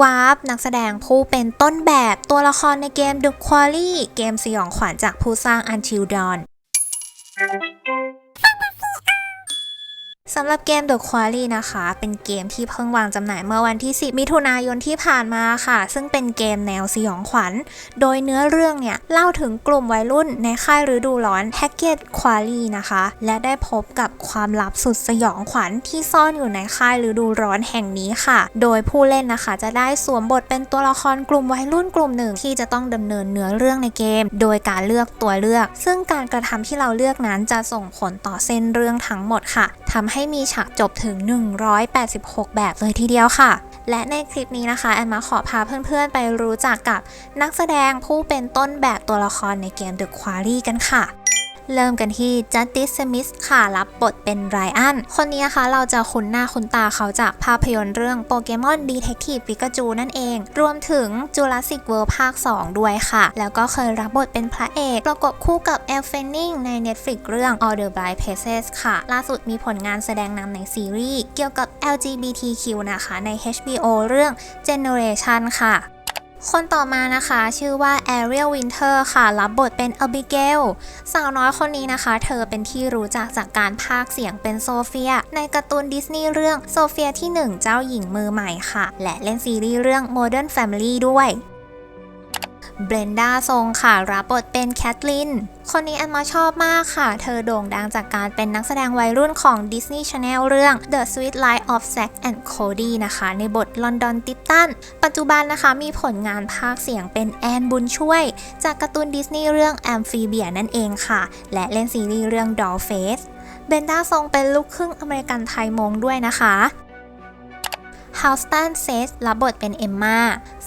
วาร์ปนักแสดงผู้เป็นต้นแบบตัวละครในเกม The Quarry เกมสยองขวัญจากผู้สร้าง Until Dawn สำหรับเกม The Quarry นะคะ เป็นเกมที่เพิ่งวางจำหน่ายเมื่อวันที่ 10 มิถุนายนที่ผ่านมาค่ะ ซึ่งเป็นเกมแนวสยองขวัญ โดยเนื้อเรื่องเนี่ย เล่าถึงกลุ่มวัยรุ่นในค่ายฤดูร้อนแฮกเกตควารีนะคะ และได้พบกับความลับสุดสยองขวัญที่ซ่อนอยู่ในค่ายฤดูร้อนแห่งนี้ค่ะ โดยผู้เล่นนะคะจะได้สวมบทเป็นตัวละครกลุ่มวัยรุ่นกลุ่มหนึ่ง ที่จะต้องดำเนินเนื้อเรื่องในเกม โดยการเลือกตัวเลือก ซึ่งการกระทำที่เราเลือกนั้นจะส่งผลต่อเส้นเรื่องทั้งหมดค่ะทำให้มีฉากจบถึง 186 แบบเลยทีเดียวค่ะ และในคลิปนี้นะคะแอนมาขอพาเพื่อนๆ ไปรู้จักกับนักแสดงผู้เป็นต้นแบบตัวละครในเกม The Quarry กันค่ะ เริ่มกันที่จัสติสสมิธค่ะรับบทเป็นไรอัน คนนี้นะคะเราจะคุ้นหน้าคุ้นตาเขาจากภาพยนตร์เรื่องโปเกมอนดีเทคทีฟปิกาจูนั่นเอง รวมถึงจูราสสิกเวิลด์ภาค 2 ด้วยค่ะ แล้วก็เคยรับบทเป็นพระเอก ประกบคู่กับแอลเฟนนิงใน Netflix เรื่อง All the Blind Places ค่ะ ล่าสุดมีผลงานแสดงนำในซีรีส์เกี่ยวกับ LGBTQ นะคะใน HBO เรื่อง Generation ค่ะ คนต่อมานะคะ ชื่อว่า Ariel Winter ค่ะ รับบทเป็น Abigail สาวน้อยคนนี้นะคะ เธอเป็นที่รู้จักจากการพากเสียงเป็นโซเฟีย ในการ์ตูนดิสนีย์เรื่องโซเฟียที่ 1 เจ้าหญิงมือใหม่ค่ะ และเล่นซีรีส์เรื่อง Modern Family ด้วย เบรนดาทรงค่ะรับบทเป็นแคทลิน คนนี้แอนมาชอบมากค่ะ เธอโด่งดังจากการเป็นนักแสดงวัยรุ่นของ Disney Channel เรื่อง The Sweet Life of Zack and Cody นะคะ ในบท London Titan ปัจจุบันนะคะมีผลงานภาคเสียงเป็นแอนบุญช่วย จากการ์ตูนดิสนีย์เรื่อง Amphibia นั่นเองค่ะ และเล่นซีรีส์เรื่อง Dollface เบนด้าทรงเป็นลูกครึ่งอเมริกันไทยมงด้วยนะคะ ฮาวสตันเซสรับบทเป็นเอมมา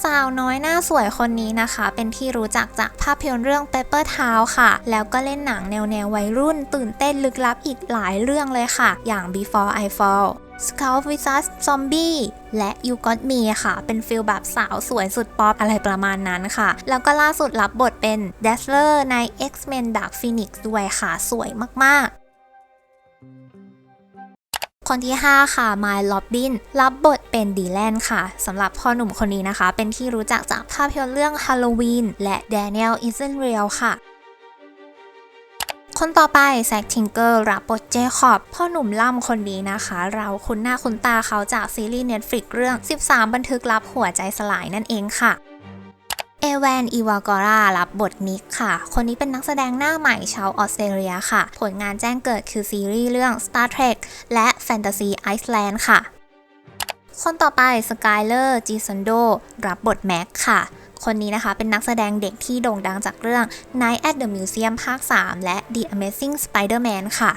สาวน้อยหน้าสวยคนนี้นะคะ เป็นที่รู้จักจากภาพยนตร์เรื่อง Paper Town ค่ะ แล้วก็เล่นหนังแนวแนววัยรุ่น ตื่นเต้นลึกลับอีกหลายเรื่องเลยค่ะ อย่าง Before I Fall Scout with Us Zombie และ You Got Me ค่ะ เป็นฟิลแบบสาวสวยสุดป๊อปอะไรประมาณนั้นค่ะ แล้วก็ล่าสุดรับบทเป็น Dazzler ใน X-Men Dark Phoenix ด้วยค่ะ สวยมากๆ คนที่ 5 ค่ะมายล็อบบินรับบทเป็นดีแลนค่ะสำหรับพ่อหนุ่มคนนี้นะคะ เป็นที่รู้จักจากภาพยนตร์เรื่อง Halloween และ Daniel Isn't Real ค่ะคนต่อไปแซคทิงเกอร์รับบทเจคอบพ่อหนุ่มล่ำคนนี้นะคะ เราคุ้นหน้าคุ้นตาเขาจากซีรีส์ Netflix เรื่อง 13 บันทึกลับหัวใจสลายนั่นเองค่ะ เอแวนอีวากอรารับบทนิกค่ะ คนนี้เป็นนักแสดงหน้าใหม่ชาวออสเตรเลียค่ะ ผลงานแจ้งเกิดคือซีรีส์เรื่อง Star Trek และ Fantasy Iceland ค่ะ คนต่อไปสกายเลอร์จีซันโดรับบทแม็กค่ะ คนนี้นะคะเป็นนักแสดงเด็กที่โด่งดังจากเรื่อง Night at the Museum ภาค 3 และ The Amazing Spider-Man ค่ะ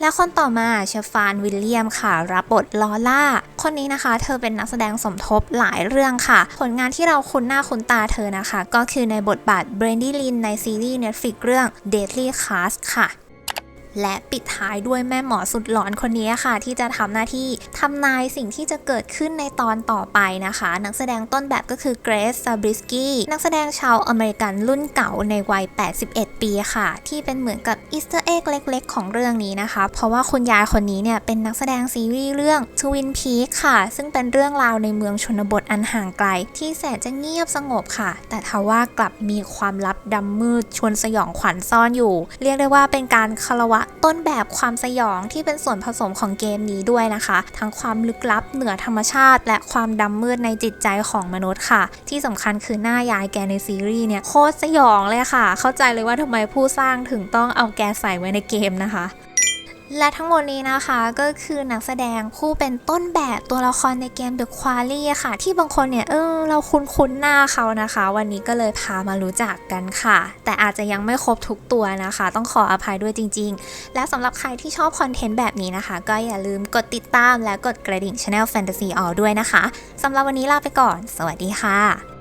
และคนต่อมาเชฟานวิลเลียมค่ะ รับบทลอล่า คนนี้นะคะ เธอเป็นนักแสดงสมทบหลายเรื่องค่ะ ผลงานที่เราคุ้นหน้าคุ้นตาเธอนะคะ ก็คือในบทบาทเบรนดี้ลินในซีรีส์ Netflix เรื่อง Deadly Cast ค่ะ และปิดท้ายด้วยแม่หมอสุดหลอนคนนี้ค่ะ ที่จะทำหน้าที่ทำนายสิ่งที่จะเกิดขึ้นในตอนต่อไปนะคะ นักแสดงต้นแบบก็คือเกรซซาบริสกี้นักแสดงชาวอเมริกันรุ่นเก่าในวัย 81 ปีค่ะ ที่เป็นเหมือนกับอีสเตอร์เอ็กเล็ก ๆ ของเรื่องนี้นะคะ เพราะว่าคุณยายคนนี้เนี่ยเป็นนักแสดงซีรีส์เรื่อง Twin Peaks ค่ะ ซึ่งเป็นเรื่องราวในเมืองชนบทอันห่างไกล ที่แสนจะเงียบสงบค่ะ แต่ทว่ากลับมีความลับดำมืดชวนสยองขวัญซ่อนอยู่ เรียกได้ว่าเป็นการคารวะต้นแบบความสยองที่เป็นส่วนผสมของเกมนี้ด้วยนะคะ ทั้งความลึกลับเหนือธรรมชาติ และความดำมืดในจิตใจของมนุษย์ค่ะ ที่สำคัญคือหน้ายายแกในซีรีส์เนี่ยโคตรสยองเลยค่ะ เข้าใจเลยว่าทำไมผู้สร้างถึงต้องเอาแกใส่ไว้ในเกมนะคะ และทั้งหมดนี้นะคะก็คือนักแสดงผู้เป็นต้นแบบตัวละครในเกม The Quarry ค่ะ ที่บางคนเนี่ยเออเราคุ้นๆหน้าเขานะคะ วันนี้ก็เลยพามารู้จักกันค่ะ แต่อาจจะยังไม่ครบทุกตัวนะคะ ต้องขออภัยด้วยจริง ๆ และสำหรับใครที่ชอบคอนเทนต์แบบนี้นะคะ ก็อย่าลืมกดติดตามและกดกระดิ่ง Channel Fantasy All ด้วยนะคะสำหรับวันนี้ลาไปก่อน สวัสดีค่ะ